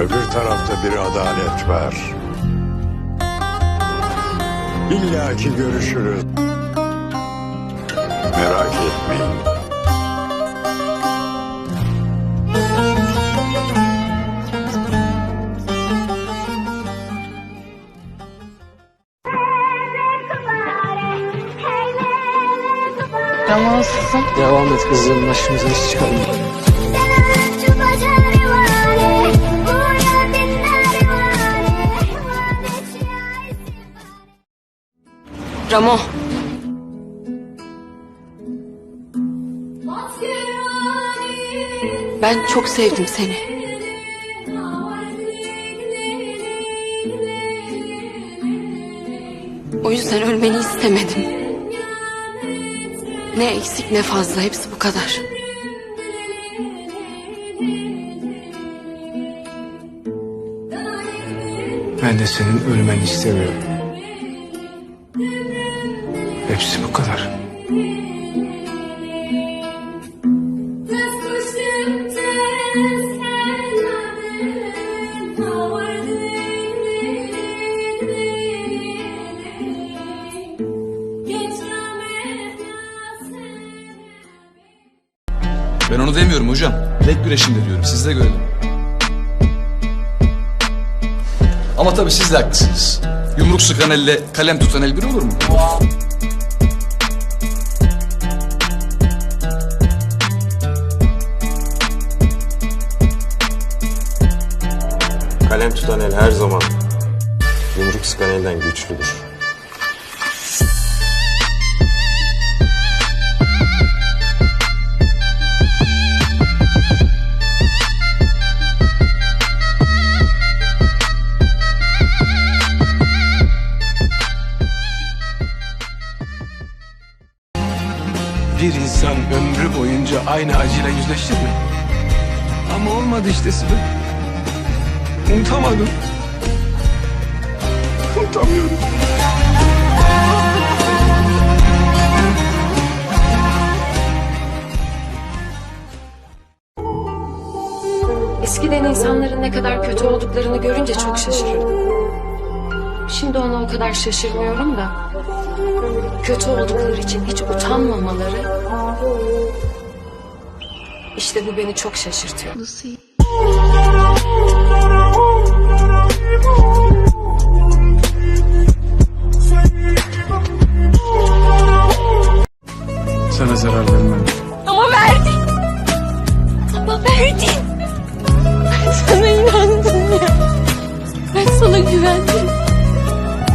Öbür tarafta bir adalet var. İlla ki görüşürüz. Merak etmeyin. Ramazsın. Devam et kızım başımıza iş çıkarma. Ramo. Ben çok sevdim seni. O yüzden ölmeni istemedim. Ne eksik ne fazla hepsi bu kadar. Ben de senin ölmeni istemiyorum. Hepsi bu kadar. Ben onu demiyorum hocam. Bilek güreşinde diyorum. Siz de görelim. Ama tabii siz de haklısınız. Yumruk sıkan elle kalem tutan el bir olur mu? Yumruk sıkan elden güçlüdür. Bir insan ömrü boyunca aynı acıyla yüzleşir mi? Ama olmadı işte Sibel. Unutamadım. Unutamıyorum. Eskiden insanların ne kadar kötü olduklarını görünce çok şaşırırdım. Şimdi ona o kadar şaşırmıyorum da. Kötü oldukları için hiç utanmamaları... İşte bu beni çok şaşırtıyor. Sana zarar vermem. Ama verdin. Ama verdin. Ben sana inandım ya. Ben sana güvendim.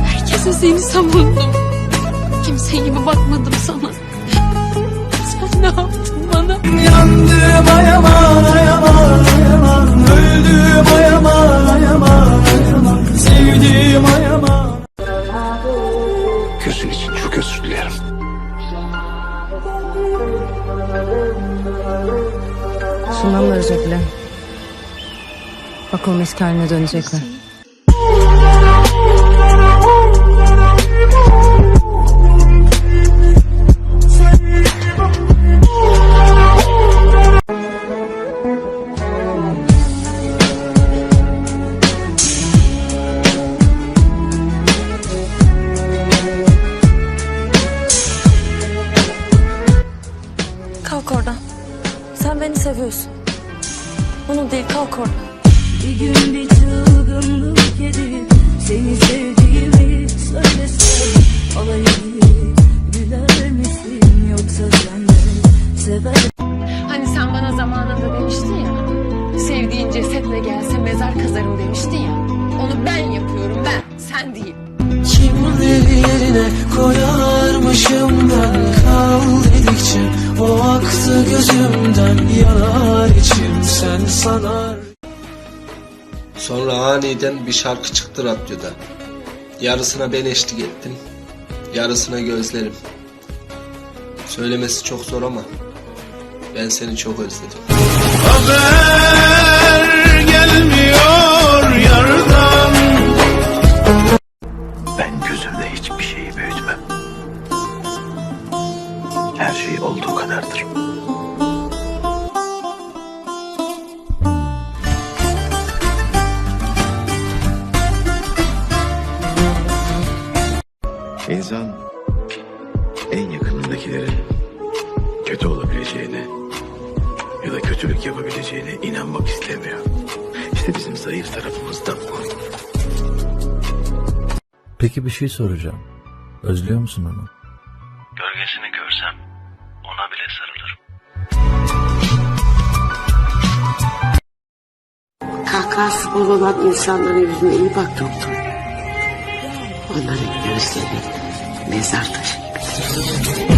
Herkese seni savundum. Kimse gibi bakmadım sana. Sen ne yaptın bana? Yandım ayaman Da özür dile. Bakalım eski haline dönecek mi? Kalk oradan. Sen beni seviyorsun. Bunu değil kalk oradan. Bir gün bir çılgınlık edip Seni sevdiğimi söylesem Alayı güler misin yoksa sen de sever Hani sen bana zamanında demiştin ya. Sevdiğin cesetle gelse mezar kazarım demiştin ya. Onu ben yapıyorum ben. Sen değil. Kimleri yerine koyarmışım ben Kal dedikçe o aktı gözümden Yanar içim sanar Sonra aniden bir şarkı çıktı radyoda. Yarısına ben eşlik ettim. Yarısına gözlerim. Söylemesi çok zor ama ben seni çok özledim. Haber gelmiyor yardan Ben gözümde hiçbir şeyi büyütmem. Her şey olduğu kadardır. İnsan en yakınındakilere kötü olabileceğine ya da kötülük yapabileceğine inanmak istemiyor. İşte bizim zayıf tarafımız da bu. Peki bir şey soracağım. Özlüyor musun onu? Gölgesini görsem ona bile sarılırım. Kahkahası bozulan insanların yüzüne iyi bak doktor. Onların gözleri mezar taşı gibi.